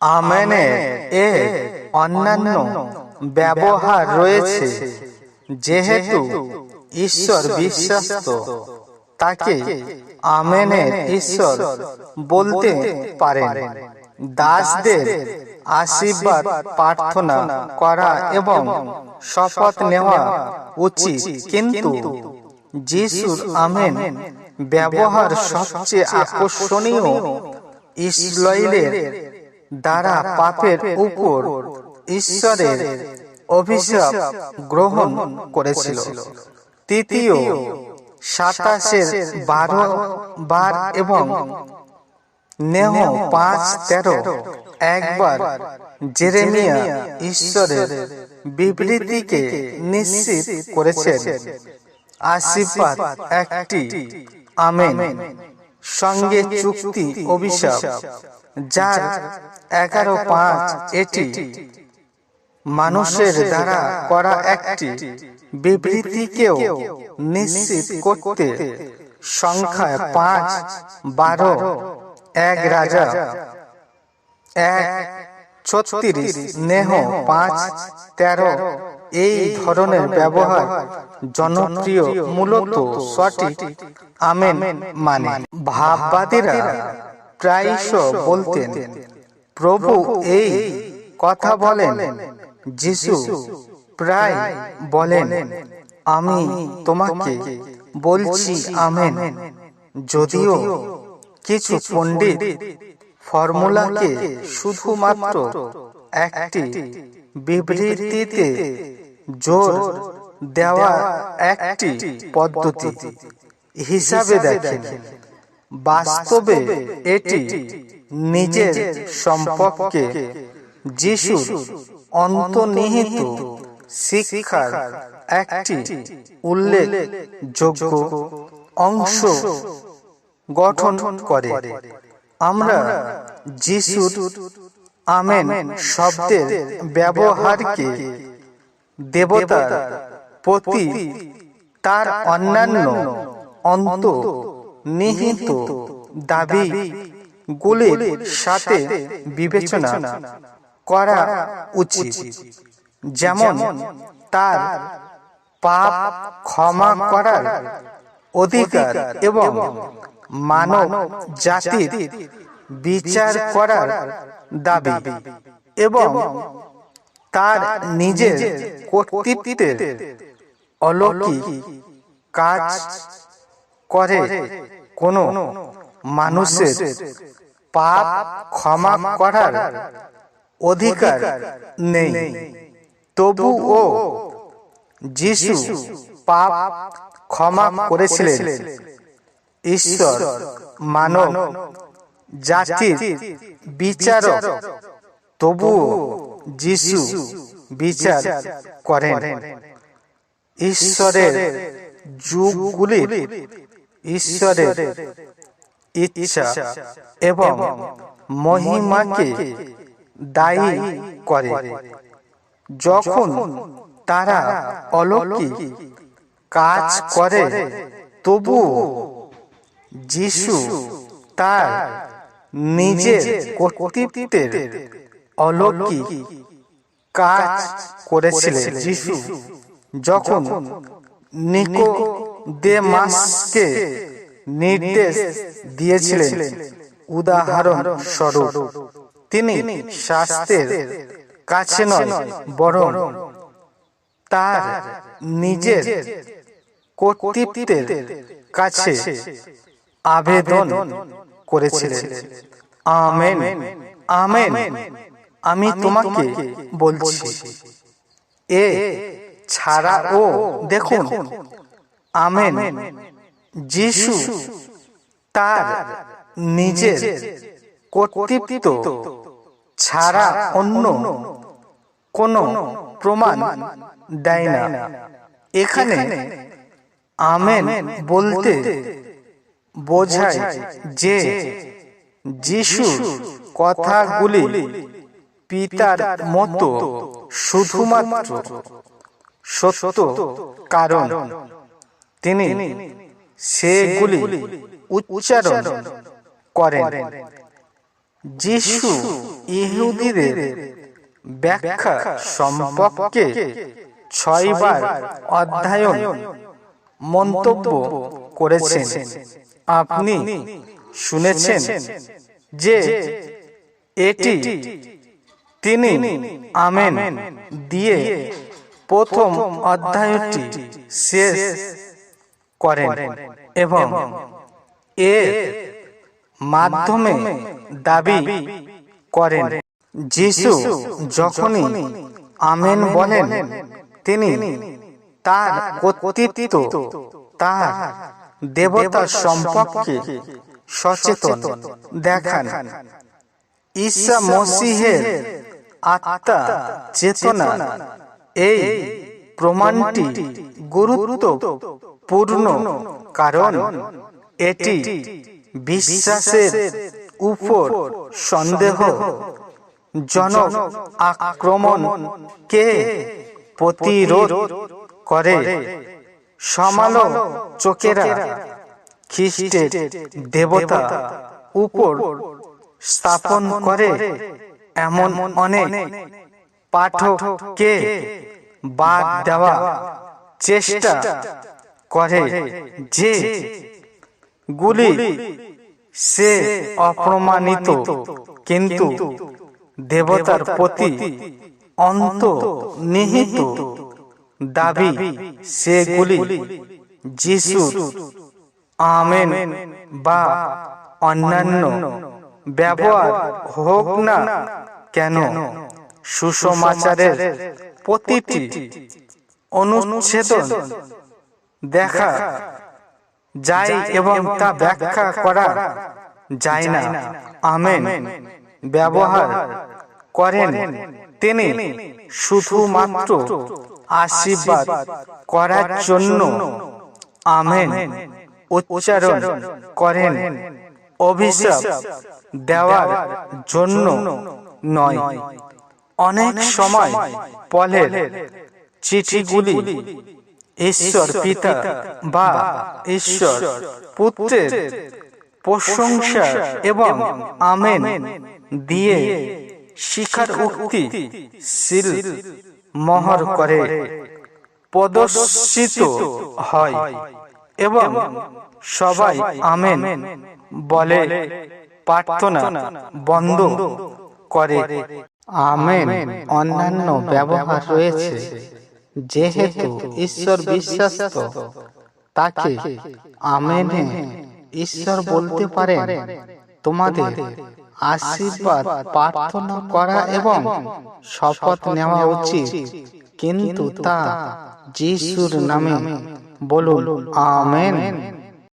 আমেনে এ অন্যান্য ব্যবহার রয়েছে, যেহেতু ঈশ্বর বিশ্বস্ত। তাকে আমেনের ঈশ্বর বলতে পারেন। দাসদের আশীর্বাদ, প্রার্থনা করা এবং শপথ নেওয়া উচিত। কিন্তু যিশুর আমেন ব্যবহার সবচেয়ে আকর্ষণীয় ইসরায়েলের দ্বারা পাপের উপর ঈশ্বরের অভিশাপ গ্রহণ করেছিল। তৃতীয় সাতাশের বারো বার এবং নেহ পাঁচ তেরো। একবার জেরেমিয়া ঈশ্বরের বিবৃতিকে নিশ্চিত করেছেন। আশীর্বাদ একটি। আমেন। সঙ্গে চুক্তি অভিশাপ। যার এগারো পাঁচ এটি মানুষের দ্বারা করা একটি বিবৃতিকেও নিশ্চিত করতে সংখ্যায় পাঁচ, বারো, এক রাজা, এক ছত্রিশ নেহ পাঁচ, তেরো, এই ধরনের ব্যবহার জনপ্রিয়, মূলত সঠিক আমেন মানে। ভাববাদীরা প্রায়শ বলতেন, প্রভু এই কথা বলেন, যিশু প্রায় বলেন, আমি তোমাকে বলছি, আমেন। যদিও কিছু পণ্ডিত ফর্মুলাকে শুধুমাত্র একটি বিবৃতিতে জোর দেওয়া একটি পদ্ধতি হিসাবে দেখেন। বাস্তবে এটি নিজের সম্পর্কে যিশুর অন্তর্নিহিত শিক্ষার একটি উল্লেখযোগ্য অংশ গঠন করে। আমরা যিশুর আমেন শব্দের ব্যবহারকে দেবতার প্রতি তার অন্যান্য অন্ত নিহিত দাবি গুলির সাথে বিবেচনা করা উচিত। যেমন তার পাপ ক্ষমা করার অধিকার এবং মানব জাতির বিচার করার দাবি এবং তার নিজের কর্তৃত্বের অলৌকিক কাজ করে কোনো মানুষের পাপ ক্ষমা করার অধিকার নেই। তবুও যিশু পাপ ক্ষমা করেছিলেন। ঈশ্বর মানব জাতির বিচারক। তবুও যিশু বিচার করেন। ঈশ্বরের যুগগুলির ঈশ্বরের ইচ্ছা এবং মহিমাকে দায়ী করে। যখন তারা অলৌকিক কাজ করে, তবুও যিশু তার নিজের কর্তৃত্বের অলৌকিক কাজ করেছিলেন। যিশু যখন নিকোদেমাসকে নির্দেশ দিয়েছিলেন। উদাহরণ স্বরূপ, তিনি শাস্ত্রের কাছে নয়, বরং তার নিজের কর্তৃত্বের কাছে আবেদন করেছিলেন। আমেন আমেন, আমি তোমাকে বলছি। এ ছাড়া ও দেখুন আমেন। যিশু তার নিজের কর্তৃত্ব ছাড়া অন্য কোন প্রমাণ দেয় না। এখানে আমেন বলতে বোঝায় যে যিশু কথাগুলি পিতার মতো শুধুমাত্র সত্য কারণ। তিনি সেগুলি উচ্চারণ করেন। যিশু ইহুদিদের ব্যাখ্যা সম্পর্কে ছয়বার অধ্যয়ন মন্তব্য করেছেন। আপনি শুনেছেন যে এটি তিনি আমেন দিয়ে প্রথম অধ্যায়টি শেষ করেন এবং এর মাধ্যমে দাবি করেন। যিশু যখনই আমেন বলেন তিনি তার কর্তৃত্ব তার দেবতা সম্পর্কে সচেতন দেখান। ঈশা মসিহের আত্মা চেতনা এই প্রমাণটি গুরুত্বপূর্ণ কারণ এটি বিশ্বাসের উপর সন্দেহ, জনক আক্রমণকে প্রতিরোধ করে। সমালোচকেরা খ্রিস্টের দেবতা উপর স্থাপন করে এমন অনেক পাঠককে বাদ দেওয়া চেষ্টা করে যে গুলি সে অপ্রমাণিত, কিন্তু দেবতার প্রতি অন্ত নিহিত দাবি সেগুলি যিশুর, আমেন, বা অন্যান্য ব্যবহার হোক না কেন। সুসমাচারের প্রতিটি অনুচ্ছেদ দেখা যায় এবং তা ব্যাখ্যা করা যায় না। আমেন। ব্যবহার করেন তিনি শুধুমাত্র আশীর্বাদ করার জন্য। আমেন। উচ্চারণ করেন, অভিশাপ দেওয়ার জন্য নয়। অনেক সময় পলের চিঠিগুলি ঈশ্বর পিতা বা ঈশ্বর পুত্রের প্রশংসা এবং আমেন দিয়ে শিখার উক্তি শিল মহর করে প্রদর্শিত হয় এবং সবাই আমেন বলে প্রার্থনা বন্ধ করে। আমেন। অন্যান্য ব্যবহার রয়েছে। যেহেতু ঈশ্বর বিশ্বস্ত তাকে আমেনে ঈশ্বর বলতে পারেন। তোমাদের আশীর্বাদ প্রার্থনা করা এবং শপথ নেওয়া উচিত। কিন্তু তা যিশুর নামে। বলুন আমেন।